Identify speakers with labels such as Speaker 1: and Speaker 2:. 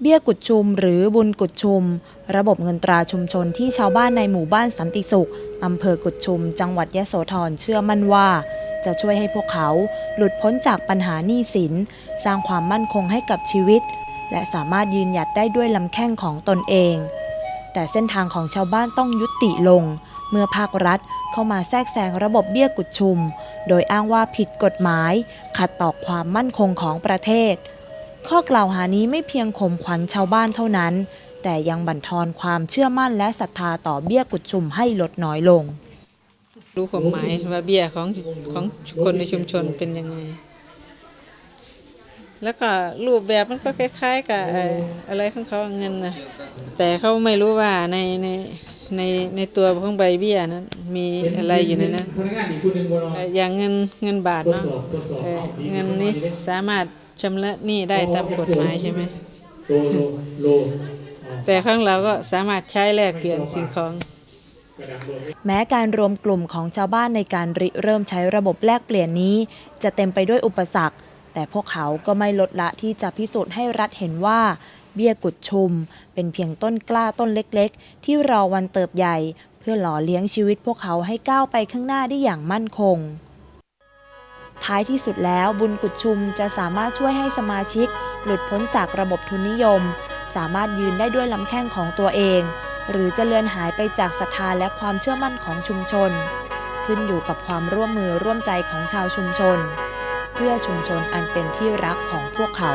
Speaker 1: เบี้ยกุดชุมหรือบุญกุดชุม ระบบเงินตราชุมชนที่ชาวบ้านในหมู่บ้านสันติสุขอำเภอกุดชุม จังหวัดยะโสธรเชื่อมั่นว่า จะช่วยให้พวกเขาหลุดพ้นจากปัญหาหนี้สิน สร้างความมั่นคงให้กับชีวิต และสามารถยืนหยัดได้ด้วยลำแข้งของตนเอง แต่เส้นทางของชาวบ้านต้องยุติลง เมื่อภาครัฐเข้ามาแทรกแซงระบบเบี้ยกุดชุม โดยอ้างว่าผิดกฎหมาย ขัดต่อความมั่นคงของประเทศ ข้อกล่าวหานี้ไม่เพียงข่มขวัญชาวบ้านเท่านั้น แต่ยังบั่นทอนความเชื่อมั่นและศรัทธาต่อเบี้ยกุดชุมให้ลดน้อยลง
Speaker 2: รู้ความหมายว่าเบี้ยของของคนในชุมชนเป็นยังไง แล้วก็รูปแบบมันก็คล้ายๆ กับอะไรของเขาเงินนะแต่เขาไม่รู้ว่าในในในในตัวของใบเบี้ยนั้นมีอะไรอยู่ในนั้น
Speaker 3: อ
Speaker 2: ย่างเงินเงินบาทเนาะเงินนี้สามารถ ชำระหนี้ได้ตามกฎหมายใช่ไหม
Speaker 3: โลโลโล
Speaker 2: แต่ของเราก็สามารถใช้แลกเปลี่ยนสิ่งของ
Speaker 1: แม้การรวมกลุ่มของชาวบ้านในการริเริ่มใช้ระบบแลกเปลี่ยนนี้ จะเต็มไปด้วยอุปสรรค แต่พวกเขาก็ไม่ลดละที่จะพิสูจน์ให้รัฐเห็นว่าเบี้ยกุดชุม เป็นเพียงต้นกล้าต้นเล็กๆ ที่รอวันเติบใหญ่ เพื่อหล่อเลี้ยงชีวิตพวกเขาให้ก้าวไปข้างหน้าได้อย่างมั่นคง ท้ายที่สุดแล้วบุญกุดชุมจะสามารถช่วยให้สมาชิก หลุดพ้นจากระบบทุนนิยม สามารถยืนได้ด้วยลำแข้งของตัวเอง หรือจะเลือนหายไปจากศรัทธาและความเชื่อมั่นของชุมชน ขึ้นอยู่กับความร่วมมือร่วมใจของชาวชุมชน เพื่อชุมชนอันเป็นที่รักของพวกเขา